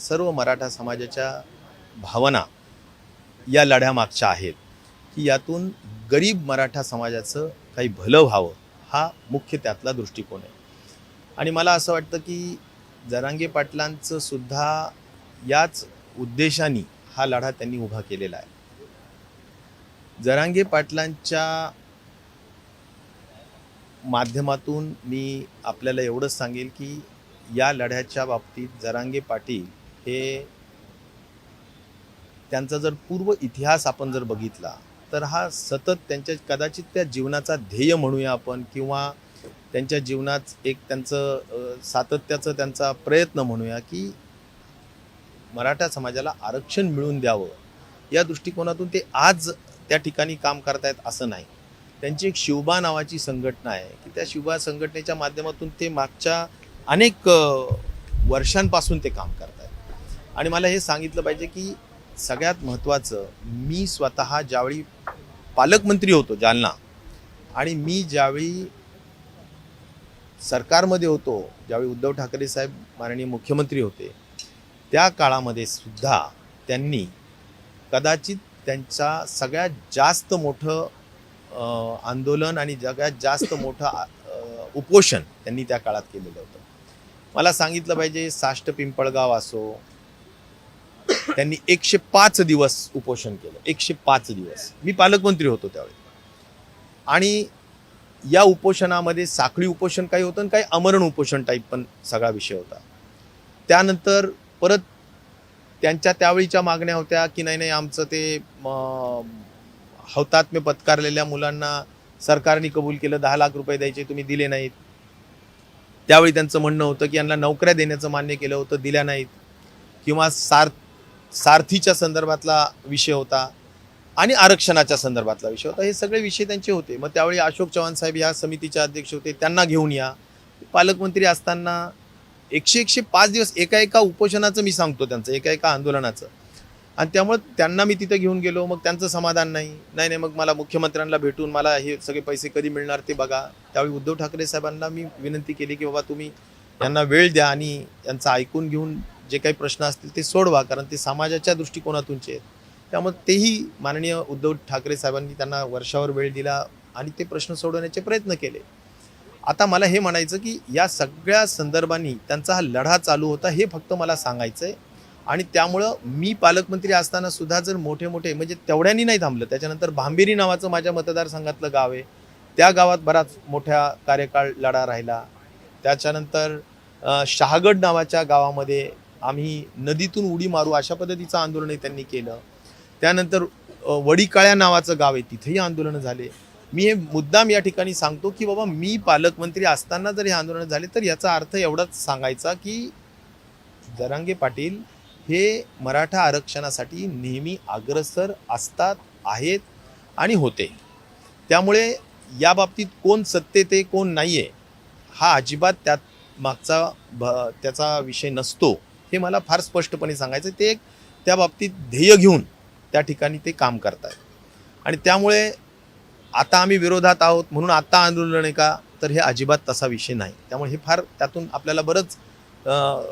सर्व मराठा समाजाच्या भावना या लढ्यामागच्या आहेत की यातून गरीब मराठा समाजाचं काही भलं व्हावं हा मुख्य त्यातला दृष्टिकोन आहे. आणि मला असं वाटतं की जरांगे पाटलांचं सुद्धा याच उद्देशाने हा लढा त्यांनी उभा केलेला आहे. जरांगे पाटलांच्या माध्यमातून मी आपल्याला एवढंच सांगेल की या लढ्याच्या बाबतीत जरांगे पाटील हे त्यांचा जर पूर्व इतिहास आपण जर बघितला तर हा सतत त्यांच्या कदाचित त्या जीवनाचा ध्येय म्हणूया आपण किंवा त्यांच्या जीवनात एक त्यांचं सातत्याचं त्यांचा प्रयत्न म्हणूया की मराठा समाजाला आरक्षण मिळवून द्यावं. या दृष्टिकोनातून ते आज त्या ठिकाणी काम करतायत असं नाही. त्यांची एक शिवबा नावाची संघटना आहे की त्या शिवबा संघटनेच्या माध्यमातून ते मागच्या अनेक वर्षांपासून ते काम करतात आणि मला हे सांगितलं पाहिजे की सगळ्यात महत्त्वाचं मी स्वतः ज्यावेळी पालकमंत्री होतो जालना आणि मी ज्यावेळी सरकारमध्ये होतो ज्यावेळी उद्धव ठाकरे साहेब माननीय मुख्यमंत्री होते त्या काळामध्ये सुद्धा त्यांनी कदाचित त्यांचा सगळ्यात जास्त मोठं आंदोलन आणि सगळ्यात जास्त मोठं उपोषण त्यांनी त्या काळात केलेलं होतं. मला सांगितलं पाहिजे साष्ट पिंपळगाव असो त्यांनी एकशे पाच दिवस उपोषण केलं. एकशे पाच दिवस. मी पालकमंत्री होतो त्यावेळी. आणि या उपोषणामध्ये साखळी उपोषण काही होतं आणि काही अमरण उपोषण टाईप पण सगळा विषय होता. त्यानंतर परत त्यांच्या त्यावेळीच्या मागण्या होत्या की नाही नाही आमचं ते हौतात्म्य पत्कारलेल्या मुलांना सरकारने कबूल केलं दहा लाख रुपये द्यायचे तुम्ही दिले नाहीत. त्यावेळी त्यांचं म्हणणं होतं की यांना नोकऱ्या देण्याचं मान्य केलं होतं दिल्या नाहीत. किंवा सार सारथीच्या संदर्भातला विषय होता आणि आरक्षणाच्या संदर्भातला विषय होता. हे सगळे विषय त्यांचे होते. मग त्यावेळी अशोक चव्हाण साहेब या समितीचे अध्यक्ष होते. त्यांना घेऊन या. पालकमंत्री असताना एकशे एकशे पाच दिवस एका एका उपोषणाचं मी सांगतो त्यांचं. एका एका आंदोलनाचं. आणि त्यामुळे त्यांना मी तिथं घेऊन गेलो. मग त्यांचं समाधान नाही. नाही नाही मग मला मुख्यमंत्र्यांना भेटून मला हे सगळे पैसे कधी मिळणार ते बघा. त्यावेळी उद्धव ठाकरे साहेबांना मी विनंती केली की बाबा तुम्ही यांना वेळ द्या आणि यांचं ऐकून घेऊन जे काही प्रश्न असतील ते सोडवा कारण ते समाजाच्या दृष्टिकोनातूनचे आहेत. त्यामुळे तेही माननीय उद्धव ठाकरे साहेबांनी त्यांना वर्षावर वेळ दिला आणि ते प्रश्न सोडवण्याचे प्रयत्न केले. आता मला हे म्हणायचं की या सगळ्या संदर्भांनी त्यांचा हा लढा चालू होता हे फक्त मला सांगायचं आहे आणि त्यामुळं मी पालकमंत्री असताना सुद्धा जर मोठे मोठे म्हणजे तेवढ्यांनी नाही थांबलं त्याच्यानंतर भांबेरी नावाचं माझ्या मतदारसंघातलं गाव आहे. त्या गावात बराच मोठ्या कार्यकाळ लढा राहिला. त्याच्यानंतर शहागड नावाच्या गावामध्ये आम्ही नदीतून उडी मारू अशा पद्धतीचं आंदोलनही त्यांनी केलं. त्यानंतर वडीकाळ्या नावाचं गाव आहे तिथेही आंदोलनं झाले. मी हे मुद्दाम या ठिकाणी सांगतो की बाबा मी पालकमंत्री असताना जर हे आंदोलन झाले तर याचा अर्थ एवढाच सांगायचा की दरांगे पाटील हे मराठा आरक्षणासाठी नेहमी अग्रसर असतात आहेत आणि होते. त्यामुळे या बाबतीत कोण सत्ते ते कोण नाही आहे हा अजिबात त्यात मागचा भ त्याचा विषय नसतो. हे मला फार स्पष्टपणे सांगायचं ते एक त्या बाबतीत ध्येय घेऊन त्या ठिकाणी ते काम करतात आणि त्यामुळे आता आम्ही विरोधात आहोत म्हणून आता आंदोलन आहे का? तर हे अजिबात तसा विषय नाही. त्यामुळे हे फार त्यातून आपल्याला बरंच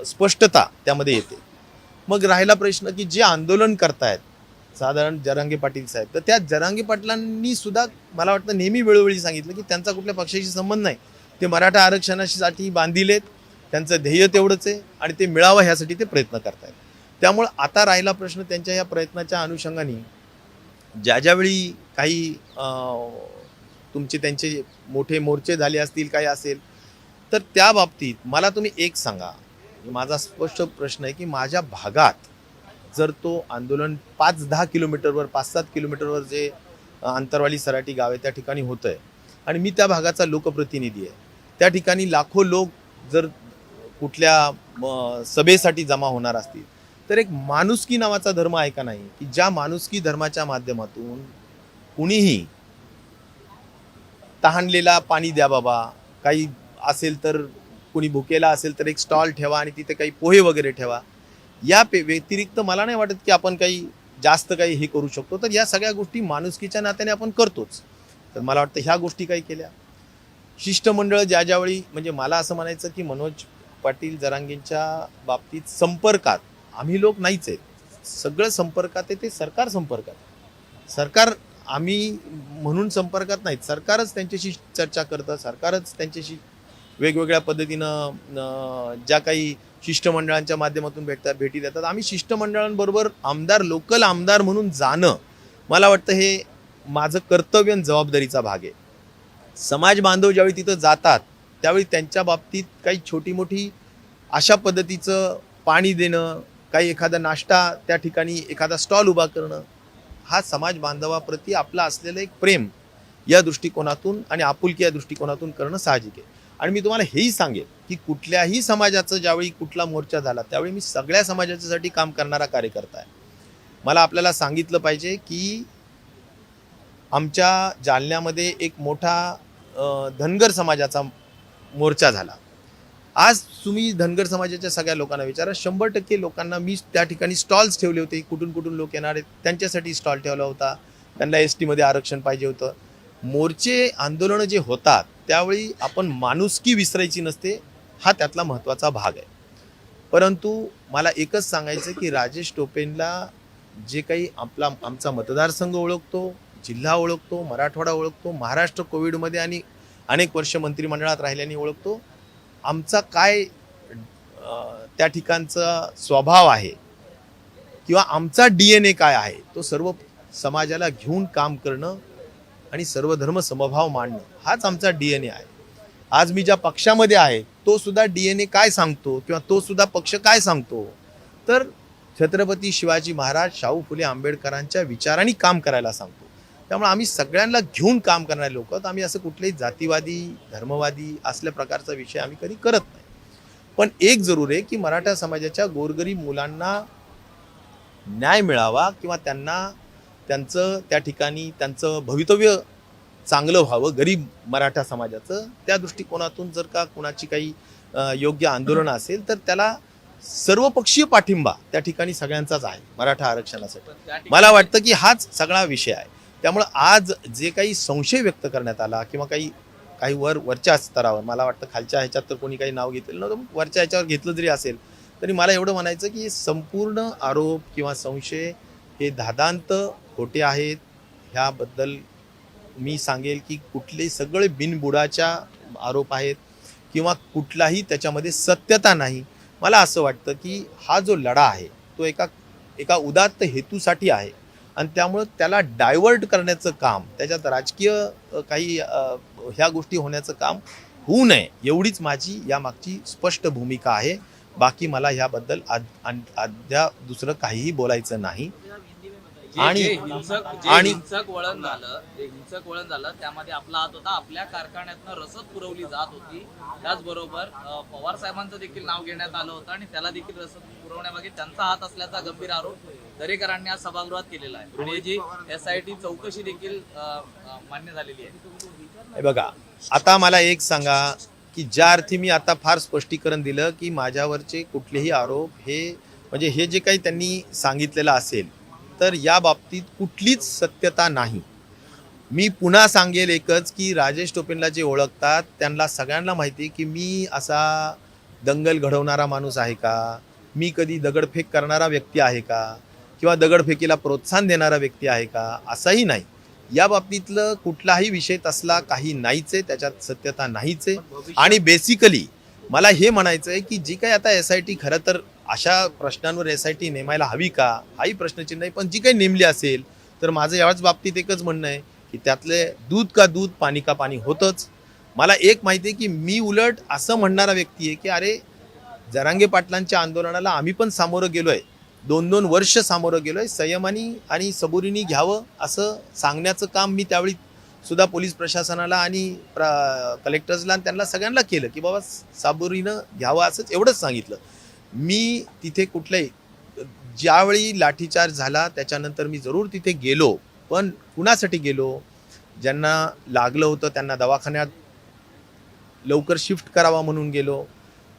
स्पष्टता त्यामध्ये येते. मग राहिला प्रश्न की जे आंदोलन करतायत साधारण जरांगे पाटील साहेब तर त्या जरांगे पाटलांनी सुद्धा मला वाटतं नेहमी वेळोवेळी सांगितलं की त्यांचा कुठल्या पक्षाशी संबंध नाही. ते मराठा आरक्षणासाठी बांधिलेत. त्यांचं ध्येय तेवढंच आहे आणि ते मिळावं ह्यासाठी ते प्रयत्न करतायत. त्यामुळं आता राहिला प्रश्न त्यांच्या या प्रयत्नाच्या अनुषंगाने ज्या ज्यावेळी काही तुमचे त्यांचे मोठे मोर्चे झाले असतील काही असेल तर त्या बाबतीत मला तुम्ही एक सांगा. माझा स्पष्ट प्रश्न आहे की माझ्या भागात जर तो आंदोलन पाच दहा किलोमीटरवर पाच सात किलोमीटरवर जे अंतरवाली सराटी गाव आहे त्या ठिकाणी होतं आहे आणि मी त्या भागाचा लोकप्रतिनिधी आहे. त्या ठिकाणी लाखो लोक जर कुठल्या सभेसाठी जमा होणार असतील. तर एक माणुसकी नावाचा धर्म आहे का नाही? की ज्या माणुसकी धर्माच्या माध्यमातून कुणीही तहानलेला पाणी द्या बाबा काही असेल तर कुणी भुकेला असेल तर एक स्टॉल ठेवा आणि तिथे काही पोहे वगैरे ठेवा. या पे व्यतिरिक्त मला नाही वाटत की आपण काही जास्त काही हे करू शकतो. तर या सगळ्या गोष्टी माणुसकीच्या नात्याने आपण करतोच. तर मला वाटतं ह्या गोष्टी काही केल्या. शिष्टमंडळ ज्या ज्यावेळी म्हणजे मला असं म्हणायचं की मनोज पाटील जरांगेंच्या बाबतीत संपर्कात आम्ही लोक नाहीच आहेत. सगळं संपर्कात आहे ते सरकार संपर्कात सरकार आम्ही म्हणून संपर्कात नाहीत. सरकारच त्यांच्याशी चर्चा करतं सरकारच त्यांच्याशी वेगवेगळ्या पद्धतीनं ज्या काही शिष्टमंडळांच्या माध्यमातून भेटतात भेटी देतात. आम्ही शिष्टमंडळांबरोबर आमदार लोकल आमदार म्हणून जाणं मला वाटतं हे माझं कर्तव्य आणि जबाबदारीचा भाग आहे. समाज बांधव ज्यावेळी तिथं जातात त्यावेळी त्यांच्या बाबतीत काही छोटी मोठी अशा पद्धतीचं पाणी देणं काही एखादा नाश्ता त्या ठिकाणी एखादा स्टॉल उभा करणं हा समाज बांधवाप्रती आपला असलेलं एक प्रेम या दृष्टिकोनातून आणि आपुलकी या दृष्टिकोनातून करणं साहजिक आहे. आणि मी तुम्हाला हेही सांगेन की कुठल्याही समाजाचं ज्यावेळी कुठला मोर्चा झाला त्यावेळी मी सगळ्या समाजाच्यासाठी काम करणारा कार्यकर्ता आहे. मला आपल्याला सांगितलं पाहिजे की आमच्या जालन्यामध्ये एक मोठा धनगर समाजाचा मोर्चा झाला. आज तुम्ही धनगर समाजाच्या सगळ्या लोकांना विचारा. शंभर टक्के लोकांना मी त्या ठिकाणी स्टॉल्स ठेवले होते. कुठून कुठून लोक येणार आहेत त्यांच्यासाठी स्टॉल ठेवला होता. त्यांना एस टीमध्ये आरक्षण पाहिजे होतं. मोर्चे आंदोलनं जे होतात त्यावेळी आपण माणुसकी विसरायची नसते हा त्यातला महत्त्वाचा भाग आहे. परंतु मला एकच सांगायचं की राजेश टोपेनला जे काही आपला आमचा मतदारसंघ ओळखतो जिल्हा ओळखतो मराठवाडा ओळखतो महाराष्ट्र कोविडमध्ये आणि अनेक वर्ष मंत्रिमंडळात राहिल्याने ओळखतो. आमचा काय त्या ठिकाणचा स्वभाव आहे किंवा आमचा डी एन ए काय आहे तो सर्व समाजाला घेऊन काम करणं आणि सर्व धर्म समभाव मांडणं हाच आमचा डी एन ए आहे. आज मी ज्या पक्षामध्ये आहे तो सुद्धा डी एन ए काय सांगतो किंवा तो सुद्धा पक्ष काय सांगतो? तर छत्रपती शिवाजी महाराज शाहू फुले आंबेडकरांच्या विचारांनी काम करायला सांगतो. त्यामुळे आम्ही सगळ्यांना घेऊन काम करणारे लोक आहोत. आम्ही असं कुठलेही जातीवादी धर्मवादी असल्या प्रकारचा विषय आम्ही कधी करत नाही. पण एक जरूर आहे की मराठा समाजाच्या गोरगरीब मुलांना न्याय मिळावा किंवा त्यांना त्यांचं त्या ठिकाणी त्यांचं भवितव्य चांगलं व्हावं गरीब मराठा समाजाचं त्या दृष्टिकोनातून जर का कुणाची काही योग्य आंदोलन असेल तर त्याला सर्वपक्षीय पाठिंबा त्या ठिकाणी सगळ्यांचाच आहे मराठा आरक्षणासाठी. मला वाटतं की हाच सगळा विषय आहे. त्यामुळं आज जे काही संशय व्यक्त करण्यात आला किंवा काही काही वर वरच्या स्तरावर मला वाटतं खालच्या ह्याच्यात तर कोणी काही नाव घेतलेलं नव्हतं वरच्या ह्याच्यावर घेतलं जरी असेल तरी मला एवढं म्हणायचं की संपूर्ण आरोप किंवा संशय हे धादांत खोटे आहेत. ह्याबद्दल मी सांगेल की कुठले सगळे बिनबुडाच्या आरोप आहेत किंवा कुठलाही त्याच्यामध्ये सत्यता नाही. मला असं वाटतं की हा जो लढा आहे तो एका एका उदात्त हेतूसाठी आहे. आणि त्यामुळं त्याला डायव्हर्ट करण्याचं काम त्याच्यात राजकीय काही ह्या गोष्टी होण्याचं काम होऊ नये एवढीच माझी यामागची स्पष्ट भूमिका आहे. बाकी मला ह्याबद्दल आद- दुसरं काहीही बोलायचं नाही. आणि- आणि- हिंसक वळण झालं जे हिंसक वळण झालं त्यामध्ये आपला हात होता. आपल्या कारखान्यातनं रसद पुरवली जात होती. त्याचबरोबर अं, पवार साहेबांचं देखील नाव घेण्यात आलं होतं आणि त्याला देखील रसद पुरवण्यामागे त्यांचा हात असल्याचा गंभीर आरोप दरेकरांनी आज सभागृहात केलेला आहे. आणि जी एस आय टी चौकशी देखील अं, अं, मान्य झालेली आहे. हे बघा आता मला एक सांगा की ज्या अर्थी मी आता फार स्पष्टीकरण दिलं की माझ्यावरचे कुठलेही आरोप हे म्हणजे हे जे काही त्यांनी सांगितलेलं असेल तर या बाबतीत कुठलीच सत्यता नाही. मी पुन्हा सांगेल एकच की राजेश टोपेंला जे ओळखतात त्यांना सगळ्यांना माहिती आहे की मी असा दंगल घडवणारा माणूस आहे का? मी कधी दगडफेक करणारा व्यक्ती आहे का? किंवा दगडफेकीला प्रोत्साहन देणारा व्यक्ती आहे का? असाही नाही. या बाबतीतलं कुठलाही विषय तसला काही नाहीच आहे त्याच्यात सत्यता नाहीच. आहे आणि बेसिकली मला हे म्हणायचं आहे की जी काही आता एस आय टी खरं तर अशा प्रश्नांवर एस आय टी नेमायला हवी का? हाही प्रश्नचिन्ह आहे पण जी काही नेमली असेल तर माझं याच बाबतीत एकच म्हणणं आहे की त्यातले दूध का दूध पाणी का पाणी होतंच. मला एक माहिती आहे की मी उलट असं म्हणणारा व्यक्ती आहे की अरे जरांगे पाटलांच्या आंदोलनाला आम्ही पण सामोरं गेलो आहे दोन दोन वर्ष सामोरं गेलो आहे संयमानी आणि सबुरीनी घ्यावं असं सांगण्याचं काम मी त्यावेळी सुद्धा पोलीस प्रशासनाला आणि प्र कलेक्टर्सला आणि त्यांना सगळ्यांना केलं की बाबा साबुरीनं घ्यावं असंच एवढंच सांगितलं. मी तिथे कुठल्याही ज्यावेळी लाठीचार्ज झाला त्याच्यानंतर मी जरूर तिथे गेलो. पण कुणासाठी गेलो? ज्यांना लागलं होतं त्यांना दवाखान्यात लवकर शिफ्ट करावा म्हणून गेलो.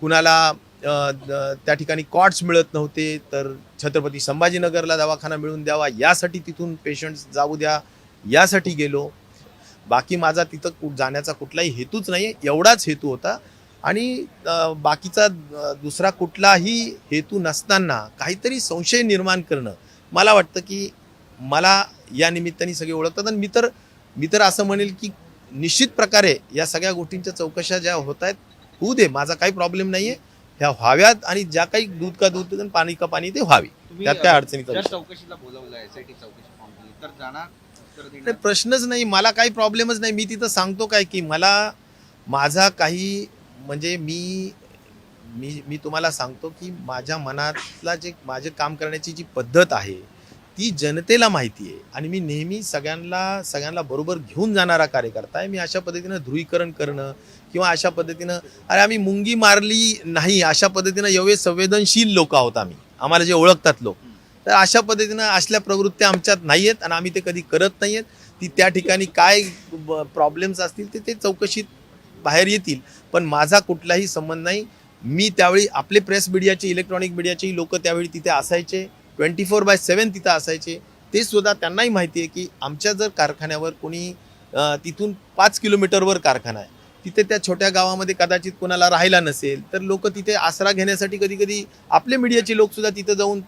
कुणाला त्या ठिकाणी कॉट्स मिळत नव्हते तर छत्रपती संभाजीनगरला दवाखाना मिळून द्यावा यासाठी तिथून पेशंट्स जाऊ द्या यासाठी गेलो. बाकी माझा तिथं जाण्याचा कुठलाही हेतूच नाही एवढाच हेतू होता. आणि बाकीचा दुसरा कुठलाही हेतू नसताना काहीतरी संशय निर्माण करणं मला वाटतं की मला या निमित्ताने सगळे ओळखतात. आणि मी तर मी तर असं म्हणेल की निश्चित प्रकारे या सगळ्या गोष्टींच्या चौकशा ज्या होत आहेत होऊ दे माझा काही प्रॉब्लेम नाही आहे ह्या व्हाव्यात आणि ज्या काही दूध का दूध आणि पाणी का पाणी ते व्हावी. त्यात काय देणार. प्रश्नच नाही मला काही प्रॉब्लेमच नाही. मी तिथं सांगतो काय की मला माझा काही म्हणजे मी मी मी तुम्हाला सांगतो की माझ्या मनातला जे माझे काम करण्याची जी पद्धत आहे ती जनतेला माहिती आहे. आणि मी नेहमी सगळ्यांना सगळ्यांना बरोबर घेऊन जाणारा कार्यकर्ता आहे. मी अशा पद्धतीनं ध्रुवीकरण करणं किंवा अशा पद्धतीनं अरे आम्ही मुंगी मारली नाही अशा पद्धतीनं एवढे संवेदनशील लोक आहोत आम्ही. आम्हाला जे ओळखतात लोक. तर अशा पद्धतीनं असल्या प्रवृत्त्या आमच्यात नाही आहेत आणि आम्ही ते कधी करत नाही आहेत. ती त्या ठिकाणी काय प्रॉब्लेम्स असतील ते ते चौकशीत बाहेर येतील पण माझा कुठलाही संबंध नाही. मी त्यावेळी आपले प्रेस मीडियाचे इलेक्ट्रॉनिक मीडियाचेही लोक त्यावेळी तिथे असायचे. ट्वेंटी फोर बाय सेवन तिथं असायचे. ते सुद्धा त्यांनाही माहिती आहे की आमच्या जर कारखान्यावर कोणी तिथून पाच किलोमीटरवर कारखाना आहे. तिथे त्या छोट्या गावामध्ये कदाचित कोणाला राहायला नसेल तर लोक तिथे आसरा घेण्यासाठी कधी कधी आपले मीडियाचे लोकसुद्धा तिथं जाऊन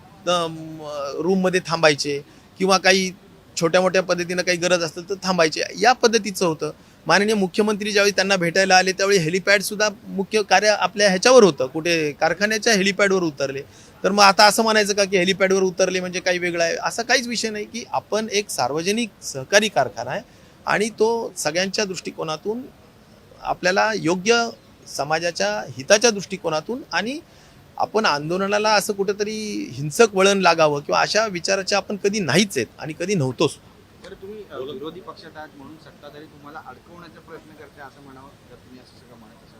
रूममध्ये थांबायचे किंवा काही छोट्या मोठ्या पद्धतीनं काही गरज असेल तर थांबायचे. या पद्धतीचं होतं. माननीय मुख्यमंत्री ज्यावेळी त्यांना भेटायला आले त्यावेळी हेलिपॅडसुद्धा मुख्य कार्य आपल्या ह्याच्यावर होतं. कुठे कारखान्याच्या हेलिपॅडवर उतरले. तर मग आता असं म्हणायचं का की हेलिपॅडवर उतरले म्हणजे काही वेगळं आहे? असा काहीच विषय नाही की आपण एक सार्वजनिक सहकारी कारखाना आहे आणि तो सगळ्यांच्या दृष्टिकोनातून आपल्याला योग्य समाजाच्या हिताच्या दृष्टिकोनातून आणि आपण आंदोलनाला असं कुठेतरी हिंसक वळण लागावं किंवा अशा विचाराच्या आपण कधी नाहीच आहेत आणि कधी नव्हतोच. तर तुम्ही विरोधी पक्षात आहात म्हणून सत्ताधारी तुम्हाला अडकवण्याचा प्रयत्न करते असं म्हणावं जर तुम्ही असं सगळं म्हणत असाल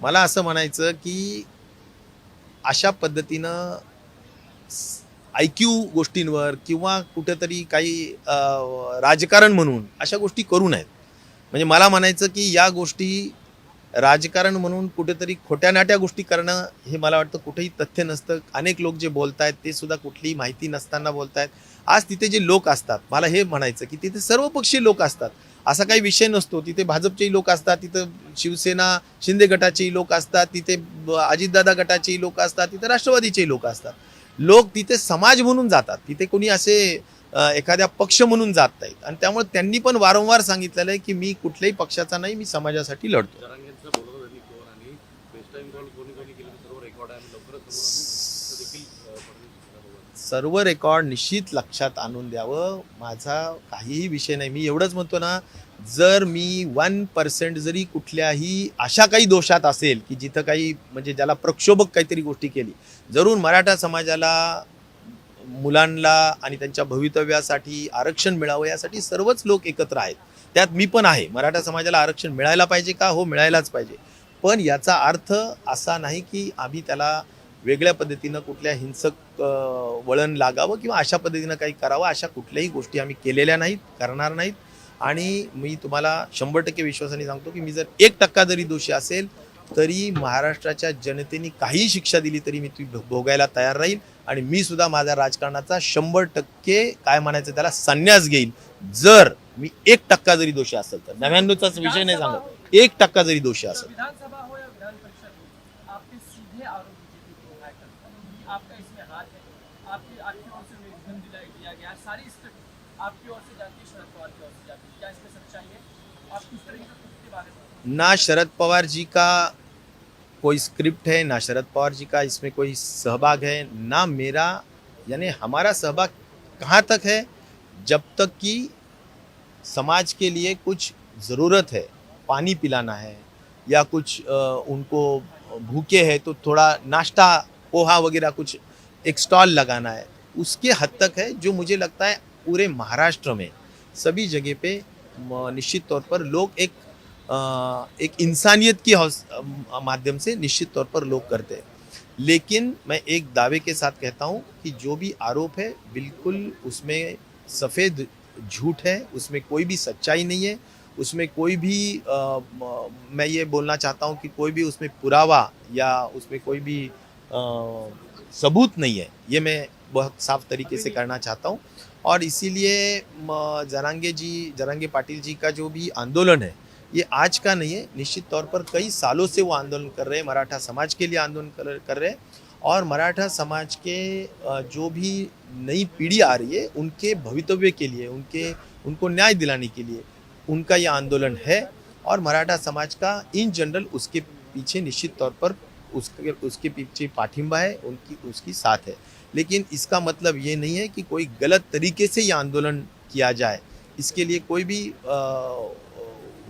मला असं म्हणायचं की अशा पद्धतीनं आय क्यू गोष्टींवर किंवा कुठेतरी काही राजकारण म्हणून अशा गोष्टी करू नयेत. म्हणजे मला म्हणायचं की या गोष्टी राजकारण म्हणून कुठेतरी खोट्या नाट्या गोष्टी करणं हे मला वाटतं कुठेही तथ्य नसतं. अनेक लोक जे बोलत आहेत ते सुद्धा कुठलीही माहिती नसताना बोलत आहेत आज तिथे जे लोक असतात मला हे म्हणायचं की तिथे सर्वपक्षीय लोक असतात. असा काही विषय नसतो. तिथे भाजपचेही लोक असतात तिथं शिवसेना शिंदे गटाचेही लोक असतात तिथे ब- अजितदादा गटाचेही लोक असतात तिथे राष्ट्रवादीचेही लोक असतात. लोक तिथे समाज म्हणून जातात. तिथे कोणी असे एखाद्या पक्ष म्हणून जात नाहीत. आणि त्यामुळे त्यांनी पण वारंवार सांगितलेलं आहे की मी कुठल्याही पक्षाचा नाही मी समाजासाठी लढतो. सर्व रेकॉर्ड निश्चित लक्षात आणून द्यावं. माझा काहीही विषय नाही. मी एवढंच म्हणतो ना जर मी वन पर्सेंट जरी कुठल्याही अशा काही दोषात असेल की जिथं काही म्हणजे ज्याला प्रक्षोभक काहीतरी गोष्टी केली जरूर मराठा समाजाला मुलांना आणि त्यांच्या भवितव्यासाठी आरक्षण मिळावं यासाठी सर्वच लोक एकत्र आहेत. त्यात मी पण आहे. मराठा समाजाला आरक्षण मिळायला पाहिजे का? हो मिळायलाच पाहिजे. पण याचा अर्थ असा नाही की आम्ही त्याला वेगळ्या पद्धतीनं कुठल्या हिंसक वळण लागावं किंवा अशा पद्धतीनं काही करावं अशा कुठल्याही गोष्टी आम्ही केलेल्या नाहीत करणार नाहीत. आणि मी तुम्हाला शंभर टक्के विश्वासाने सांगतो की मी जर एक टक्का जरी दोषी असेल तरी महाराष्ट्राच्या जनतेने काही शिक्षा दिली तरी मी ती भोगायला तयार राहील आणि मी सुद्धा माझ्या राजकारणाचा शंभर टक्के काय म्हणायचं त्याला संन्यास घेईल जर मी एक टक्का जरी दोषी असेल तर. नव्याण्णवचाच विषय नाही सांगत. एक टक्का जरी दोषी असेल. ना शरद पवार जी का कोई स्क्रिप्ट है, ना शरद पवार जी का इसमें कोई सहभाग है, ना मेरा, यानी हमारा सहभाग कहाँ तक है? जब तक कि समाज के लिए कुछ ज़रूरत है, पानी पिलाना है, या कुछ उनको भूखे हैं तो थोड़ा नाश्ता, पोहा वगैरह कुछ एक स्टॉल लगाना है, उसके हद तक है जो मुझे लगता है पूरे महाराष्ट्र में सभी जगह पे निश्चित तौर पर लोग एक एक इंसानियत की माध्यम से निश्चित तौर पर लोग करते हैं। लेकिन मैं एक दावे के साथ कहता हूँ कि जो भी आरोप है बिल्कुल उसमें सफ़ेद झूठ है उसमें कोई भी सच्चाई नहीं है उसमें कोई भी अ, म- ये बोलना चाहता हूँ कि कोई भी उसमें पुरावा या उसमें कोई भी अ, सबूत नहीं है ये मैं बहुत साफ़ तरीके से करना चाहता हूँ। और इसीलिए जरांगे जी जरांगे पाटिल जी का जो भी आंदोलन है ये आज का नहीं है निश्चित तौर पर कई सालों से वो आंदोलन कर रहे हैं मराठा समाज के लिए आंदोलन कर कर रहे हैं और मराठा समाज के जो भी नई पीढ़ी आ रही है उनके भवितव्य के लिए उनके उनको न्याय दिलाने के लिए उनका ये आंदोलन है और मराठा समाज का इन जनरल उसके पीछे निश्चित तौर पर उसके उसके पीछे पाठिंबा है उनकी उसकी साथ है। लेकिन इसका मतलब ये नहीं है कि कोई गलत तरीके से ये आंदोलन किया जाए। इसके लिए कोई भी अ,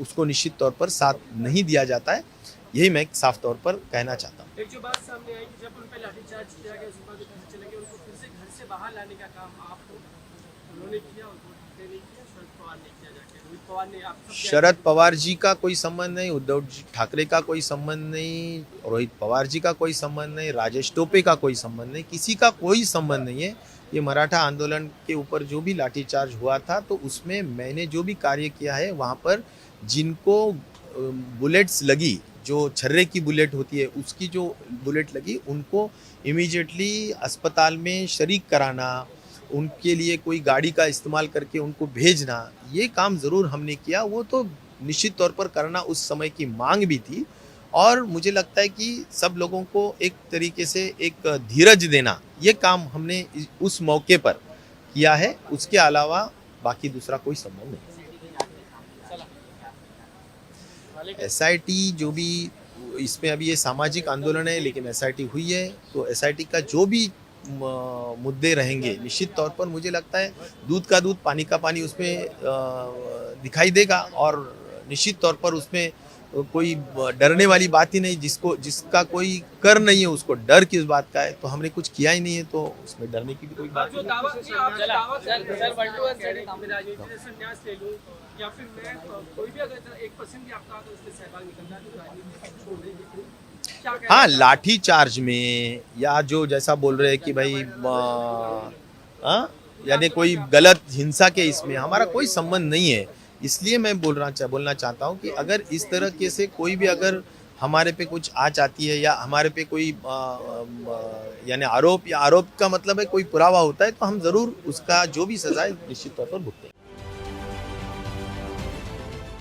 उसको निश्चित तौर पर साथ नहीं दिया जाता है। यही मैं साफ़ तौर पर कहना चाहता हूँ। एक जो बात सामने आई कि जब उन पर लाठीचार्ज किया गया उसके बाद घर चले गए उनको फिर से घर से बाहर लाने का काम आप उन्होंने किया शरद पवार ने किया जाके? रोहित पवार ने आप शरद पवार जी का कोई संबंध नहीं उद्धव ठाकरे का कोई संबंध नहीं रोहित पवार जी का कोई संबंध नहीं राजेश टोपे का कोई संबंध नहीं किसी का कोई संबंध नहीं है। ये मराठा आंदोलन के ऊपर जो भी लाठीचार्ज हुआ था तो उसमें मैंने जो भी कार्य किया है वहाँ पर जिनको बुलेट्स लगी, जो छर्रे की बुलेट होती है, उसकी जो बुलेट लगी, उनको इमीडिएटली अस्पताल में शरीक कराना, उनके लिए कोई गाड़ी का इस्तेमाल करके उनको भेजना, ये काम ज़रूर हमने किया। वो तो निश्चित तौर पर करना उस समय की मांग भी थी और मुझे लगता है कि सब लोगों को एक तरीके से एक धीरज देना, ये काम हमने उस मौके पर किया है। उसके अलावा बाकी दूसरा कोई संभव नहीं एसआईटी जो भी इसमें अभी ये सामाजिक आंदोलन है लेकिन एसआईटी हुई है तो एसआईटी का जो भी मुद्दे रहेंगे निश्चित तौर पर मुझे लगता है दूध का दूध पानी का पानी उसमें दिखाई देगा और निश्चित तौर पर उसमें कोई डरने वाली बात ही नहीं जिसको जिसका कोई कर नहीं है उसको डर किस बात का है तो हमने कुछ किया ही नहीं है तो उसमें डरने की भी कोई बात नहीं या फिर मैं कोई भी अगर एक परसेंट भी आपका सहभाग निकलता तो राजनीति छोड़ देंगे हाँ लाठी चार्ज में या जो जैसा बोल रहे हैं कि भाई हाँ, यानी कोई गलत हिंसा के इसमें हमारा कोई संबंध नहीं है। इसलिए मैं बोल रहा चाह बोलना चाहता हूँ कि अगर इस तरह के से कोई भी अगर हमारे पे कुछ आँच आती है या हमारे पे कोई यानी आरोप या आरोप का मतलब है कोई पुरावा होता है तो हम ज़रूर उसका जो भी सजा है निश्चित तौर पर भुगतेंगे